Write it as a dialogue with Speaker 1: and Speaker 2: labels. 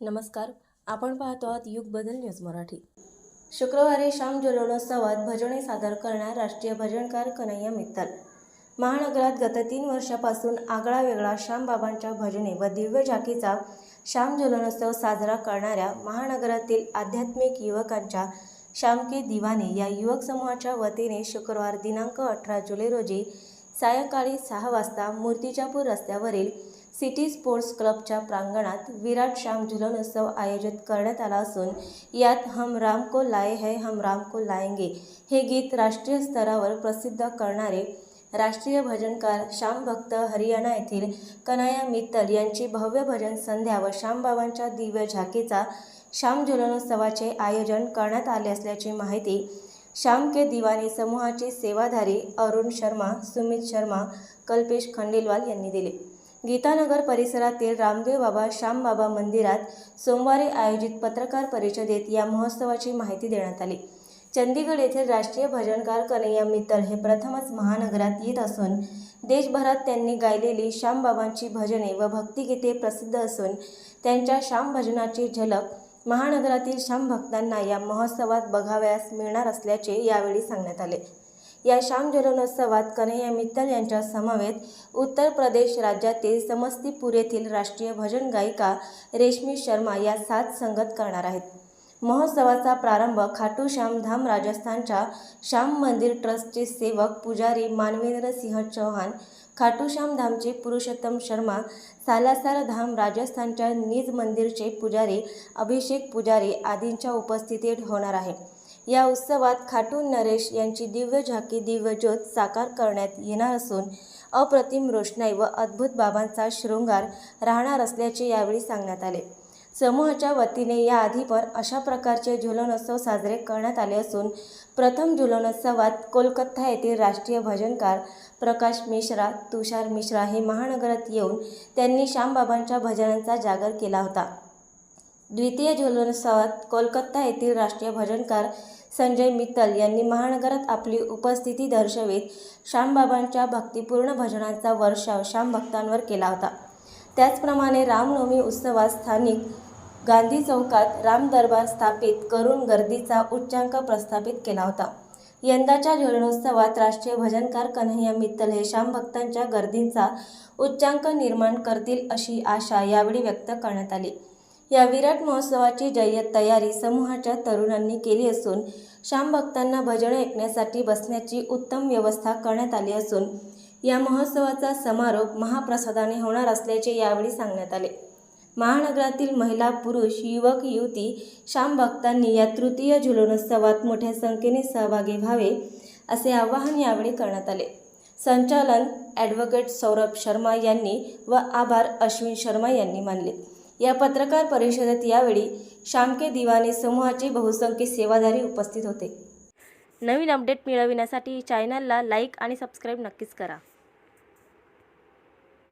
Speaker 1: नमस्कार आपण पाहतो आहात युग बदल न्यूज मराठी. शुक्रवारी श्याम जलोत्सवात भजने सादर करणार राष्ट्रीय भजनकार कन्हैया मित्तल. महानगरात गत तीन वर्षापासून आगळा वेगळा श्यामबाबांच्या भजने व दिव्य झाकीचा श्याम जलोत्सव साजरा करणाऱ्या महानगरातील आध्यात्मिक युवकांच्या श्यामके दिवाने या युवक समूहाच्या वतीने शुक्रवार दिनांक अठरा जुलै रोजी सायंकाळी सहा वाजता मूर्तिजापूर रस्त्यावरील सिटी स्पोर्ट्स क्लबच्या प्रांगणात विराट श्याम झुलनोत्सव आयोजित करण्यात आला असून यात हम राम को लाए है हम राम को लाएंगे हे गीत राष्ट्रीय स्तरावर प्रसिद्ध करणारे राष्ट्रीय भजनकार श्याम भक्त हरियाणा येथील कन्हैया मित्तल यांची भव्य भजन संध्या व श्यामबाबांच्या दिव्य झाकीचा श्याम झुलनोत्सवाचे आयोजन करण्यात आले असल्याची माहिती श्याम के दिवाणी समूहाचे सेवाधारी अरुण शर्मा सुमित शर्मा कल्पेश खंडेलवाल यांनी दिले. गीतानगर परिसरातील रामदेव बाबा श्यामबाबा मंदिरात सोमवारी आयोजित पत्रकार परिषदेत या महोत्सवाची माहिती देण्यात आली. चंदीगड येथील राष्ट्रीय भजनकार कन्हैया मित्तल हे प्रथमच महानगरात येत असून देशभरात त्यांनी गायलेली श्यामबाबांची भजने व भक्तिगीते प्रसिद्ध असून त्यांच्या श्याम भजनाची झलक महानगरातील श्याम भक्तांना या महोत्सवात बघावयास मिळणार असल्याचे यावेळी सांगण्यात आले. या श्याम जलोत्सवात कन्हैया मित्तल यांच्या समवेत उत्तर प्रदेश राज्यातील समस्तीपूर येथील राष्ट्रीय भजन गायिका रेशमी शर्मा या सात संगत करणार आहेत. महोत्सवाचा प्रारंभ खाटू श्याम धाम राजस्थानच्या श्याम मंदिर ट्रस्टचे सेवक पुजारी मानवेंद्र सिंह चौहान खाटू श्याम धामचे पुरुषोत्तम शर्मा सालासार धाम राजस्थानच्या निज मंदिरचे पुजारी अभिषेक पुजारी आदींच्या उपस्थितीत होणार आहे. या उत्सवात खाटून नरेश यांची दिव्य झाकी दिव्य ज्योत साकार करण्यात येणार असून अप्रतिम रोषणाई व अद्भुत बाबांचा शृंगार राहणार असल्याचे यावेळी सांगण्यात आले. समूहाच्या वतीने याआधी पण अशा प्रकारचे झुलनोत्सव साजरे करण्यात आले असून प्रथम झुलनोत्सवात कोलकाता येथील राष्ट्रीय भजनकार प्रकाश मिश्रा तुषार मिश्रा हे महानगरात येऊन त्यांनी श्यामबाबांच्या भजनांचा जागर केला होता. द्वितीय झुलनोत्सवात कोलकाता येथील राष्ट्रीय भजनकार संजय मित्तल यांनी महानगरात आपली उपस्थिती दर्शवित श्यामबाबांच्या भक्तिपूर्ण भजनांचा वर्षाव श्याम भक्तांवर केला होता. त्याचप्रमाणे रामनवमी उत्सवात स्थानिक गांधी चौकात राम दरबार स्थापित करून गर्दीचा उच्चांक प्रस्थापित केला होता. यंदाच्या झुलनोत्सवात राष्ट्रीय भजनकार कन्हैया मित्तल हे श्याम भक्तांच्या गर्दींचा उच्चांक निर्माण करतील अशी आशा यावेळी व्यक्त करण्यात आली. या विराट महोत्सवाची जय्यत तयारी समूहाच्या तरुणांनी केली असून श्याम भक्तांना भजन ऐकण्यासाठी बसण्याची उत्तम व्यवस्था करण्यात आली असून या महोत्सवाचा समारोप महाप्रसादाने होणार असल्याचे यावेळी सांगण्यात आले. महानगरातील महिला पुरुष युवक युवती श्याम भक्तांनी या तृतीय झुलनोत्सवात मोठ्या संख्येने सहभागी व्हावे असे आवाहन यावेळी करण्यात आले. संचालन ॲडव्होकेट सौरभ शर्मा यांनी व आभार अश्विन शर्मा यांनी मानले. या पत्रकार परिषदेत यावेळी श्यामके दिवाने समूहाचे बहुसंख्य सेवाधारी उपस्थित होते. नवीन अपडेट मिळविण्यासाठी चॅनलला लाईक आणि सबस्क्राईब नक्कीच करा.